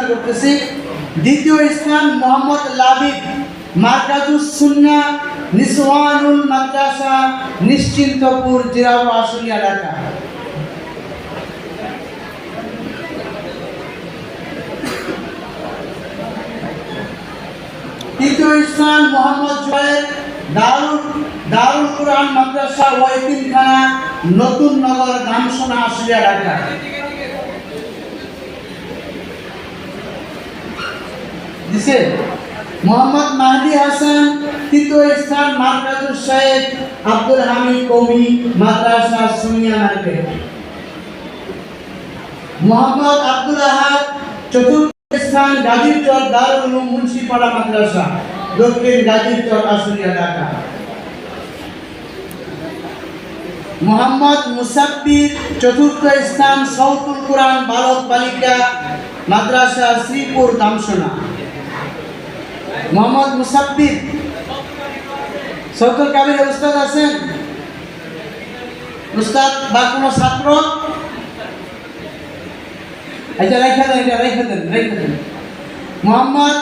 ঘোষণা করতেছি। দ্বিতীয় স্থান মোহাম্মদ লাবিব মার্কাজুস সুন্না নিসওয়ানুল মাদ্রাসা, নিশ্চিন্তপুর, জিরাও তৃতীয় স্থান মোহাম্মদ জয়ের দারুল দারুল কোরআন মাদ্রাসা ও এতিমখানা নতুন নগর, গামসোনা, আশুলিয়া, ঢাকা। দিছে মোহাম্মদ মাহদি হাসান তৃতীয় স্থান মার্কাজুল শাহেদ আব্দুল হামিদ কৌমি মাদ্রাসা সুনিয়া মার্কেট মোহাম্মদ আব্দুল আহাদ চতুর্থ স্থান গাজীরচর দারুল উলুম মুন্সিপাড়া মাদ্রাসা দক্ষিণ গাজীরচর আশুলিয়া ঢাকা মোহাম্মদ মুসাফির চতুর্থ স্থান সৌতুল কোরআন বালক বালিকা মাদ্রাসা শ্রীপুর দামসোনা মোহাম্মদ মুসাফির সৌতুল কাবির উস্তাদ আছেন। উস্তাদ বা কোনো ছাত্র। আচ্ছা রেখে দেন এটা রেখে দেন রেখে দেন। মোহাম্মদ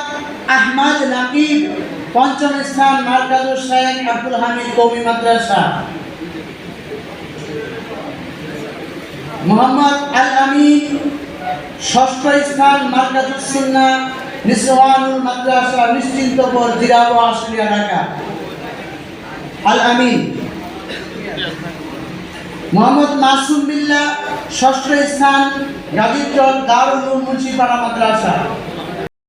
আহমদ নাকিব, পঞ্চম স্থান, মার্কাজুর শেখ আব্দুল হামিদ কৌমি মাদ্রাসা। মোহাম্মদ আল আমিন, ষষ্ঠ স্থান মার্কাজুস সুন্না নিসওয়ানুল মাদ্রাসা নিশ্চিন্তপুর, জিরাবো আশুলিয়া ঢাকা। আল আমিন। মোহাম্মদ মাসুম বিল্লাহ, ষষ্ঠ স্থান গাজীচর দারুল মুন্সিপাড়া মাদ্রাসা।